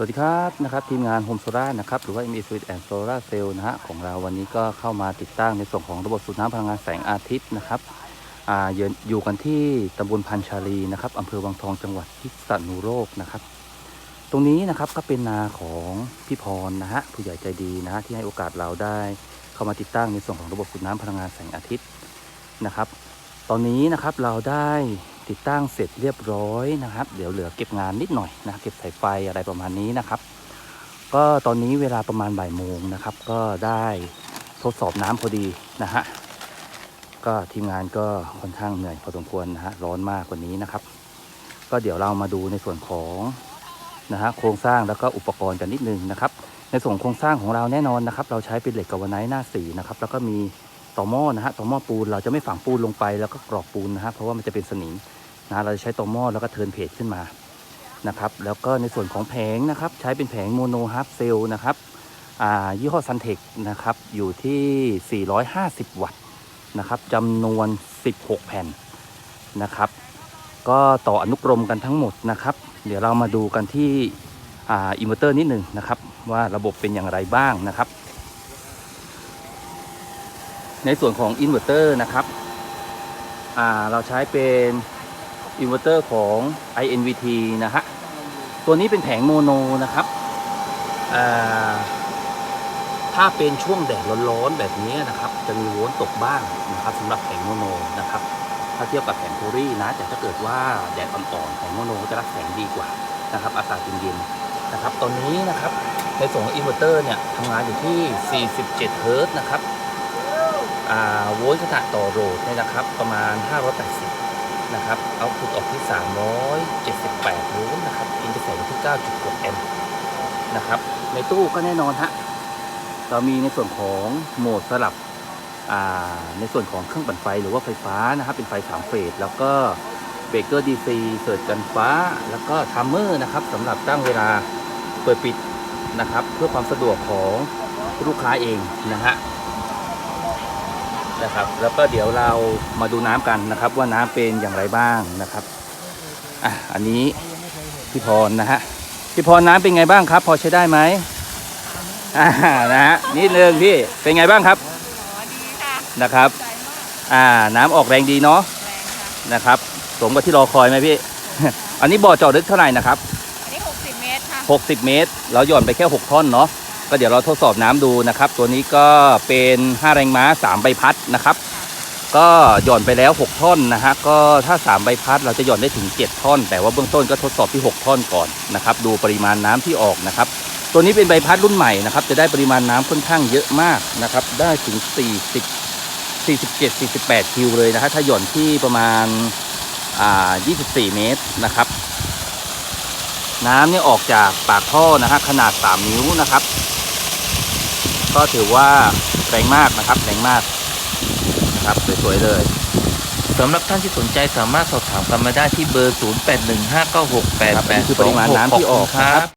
สวัสดีครับนะครับทีมงานโฮมโซล่านะครับหรือว่า m e s w i t and Solar Cell นะฮะของเราวันนี้ก็เข้ามาติดตั้งในส่วนของระบบสูบน้ำพลังงานแสงอาทิตย์นะครับอ่าอยู่อยู่กันที่ตำบลพันชาลีนะครับอำเภอวังทองจังหวัดพิษณุโลกนะครับ ตรงนี้นะครับก็เป็นนาของพี่พรนะฮะผู้ใหญ่ใจดีนะฮะที่ให้โอกาสเราได้เข้ามาติดตั้งในส่วนของระบบสูบน้ำพลังงานแสงอาทิตย์นะครับ ตอนนี้นะครับเราได้ ติดตั้งเสร็จเรียบร้อยนะครับ เดี๋ยวเหลือเก็บงานนิดหน่อยนะเก็บสายไฟอะไรประมาณนี้นะครับ ก็ตอนนี้เวลาประมาณบ่ายโมงนะครับ ก็ได้ทดสอบน้ำพอดีนะฮะก็ทีมงานก็ค่อนข้างเหนื่อยพอสมควรนะฮะร้อนมากกว่านี้นะครับ ก็เดี๋ยวเรามาดูในส่วนของนะฮะโครงสร้างแล้วก็อุปกรณ์กันนิดนึงนะครับ ในส่วนโครงสร้างของเราแน่นอนนะครับ เราใช้เป็นเหล็กกาวไนท์หน้าสีนะครับ แล้วก็มีต่อหม้อนะฮะต่อหม้อปูนเราจะไม่ฝังปูนลงไปแล้วก็กรอกปูนนะฮะเพราะว่ามันจะเป็นสนิม นะเราจะใช้ต่อหม้อแล้วก็เทิร์นเพจขึ้นมานะครับ แล้วก็ในส่วนของแผงนะครับ ใช้เป็นแผงโมโนฮาร์ฟเซลนะครับอ่ายี่ห้อซันเทคนะครับ อยู่ที่ 450 วัตต์นะครับจำนวน 16 แผ่นนะครับ ก็ต่ออนุกรมกันทั้งหมดนะครับ เดี๋ยวเรามาดูกันที่อ่าอินเวอร์เตอร์นิดหนึ่งนะครับ ว่าระบบเป็นอย่างไรบ้างนะครับ ในส่วนของอินเวอร์เตอร์นะครับเราใช้เป็น อินเวอร์เตอร์ของ INVT นะฮะ ตัวนี้เป็นแผงโมโนนะครับ ถ้าเป็นช่วงแดดร้อนๆแบบนี้นะครับ จะมีโวลต์ตกบ้างนะครับสำหรับแผงโมโนนะครับ ถ้าเทียบกับแผงโพลีนะแต่ถ้าเกิดว่าแดดอ่อนๆแผงโมโนจะรับแสงดีกว่านะครับ อากาศเย็นๆนะครับ ตอนนี้นะครับในส่วนของอินเวอร์เตอร์เนี่ยทำงานอยู่ที่ 47 เฮิร์ตซ์นะครับโวลต์ขนาดต่อโหลดเนี่ยนะครับ ประมาณ 580 นะครับเอาพุตออกที่ 378โวลต์นะครับอินเตอร์เฟซที่ 9.6 แอมป์นะครับในตู้ก็แน่นอนฮะเรามีในส่วนของโหมดสลับในส่วนของเครื่องปั่นไฟหรือว่าไฟฟ้านะครับเป็นไฟสามเฟสแล้วก็เบรกเกอร์ดีซีเสิร์ชกันฟ้า แล้วก็ทัมเมอร์นะครับสำหรับตั้งเวลาเปิดปิดนะครับ เพื่อความสะดวกของลูกค้าเองนะฮะ นะครับ แล้วก็เดี๋ยวเรามาดูน้ำกันนะครับ ว่าน้ำเป็นอย่างไรบ้างนะครับอะอันนี้พี่พรนะฮะพี่พรน้ำเป็นไงบ้างครับ พอใช้ได้ไหมอ่านะฮะนิดนึงพี่เป็นไงบ้างครับอ๋อดีค่ะนะครับใจมากอ่าน้ำออกแรงดีเนาะแรงค่ะนะครับสมกับที่รอคอยไหมพี่ อันนี้บ่อเจาะลึกเท่าไหร่นะครับ อันนี้ 60 เมตรค่ะ 60 เมตร เราหย่อนไปแค่ 6 ท่อนเนาะ ก็เดี๋ยวเราทดสอบน้ำดูนะครับ ตัวนี้ก็เป็น 5 แรงม้า 3 ใบพัดนะครับ ก็หย่อนไปแล้ว 6 ท่อนนะฮะก็ถ้า 3 ใบพัดเราจะหย่อนได้ถึง 7 ท่อน แต่ว่าเบื้องต้นก็ทดสอบที่ 6 ท่อนก่อนนะครับ ดูปริมาณน้ำที่ออกนะครับ ตัวนี้เป็นใบพัดรุ่นใหม่นะครับ จะได้ปริมาณน้ำค่อนข้างเยอะมากนะครับ ได้ถึง 40 47 48 คิวเลยนะฮะถ้าหย่อนที่ประมาณอ่า24 เมตรนะครับน้ำเนี่ยออกจากปากท่อนะฮะขนาด 3 นิ้วนะครับ ก็ถือว่าแรงมากนะครับแรงมากนะครับสวยๆเลยสำหรับท่านที่สนใจสามารถสอบถามกันมาได้ที่เบอร์ 0815968826ครับอันนี้คือปริมาณน้ำที่ออกขบคุณคนะครัรับบ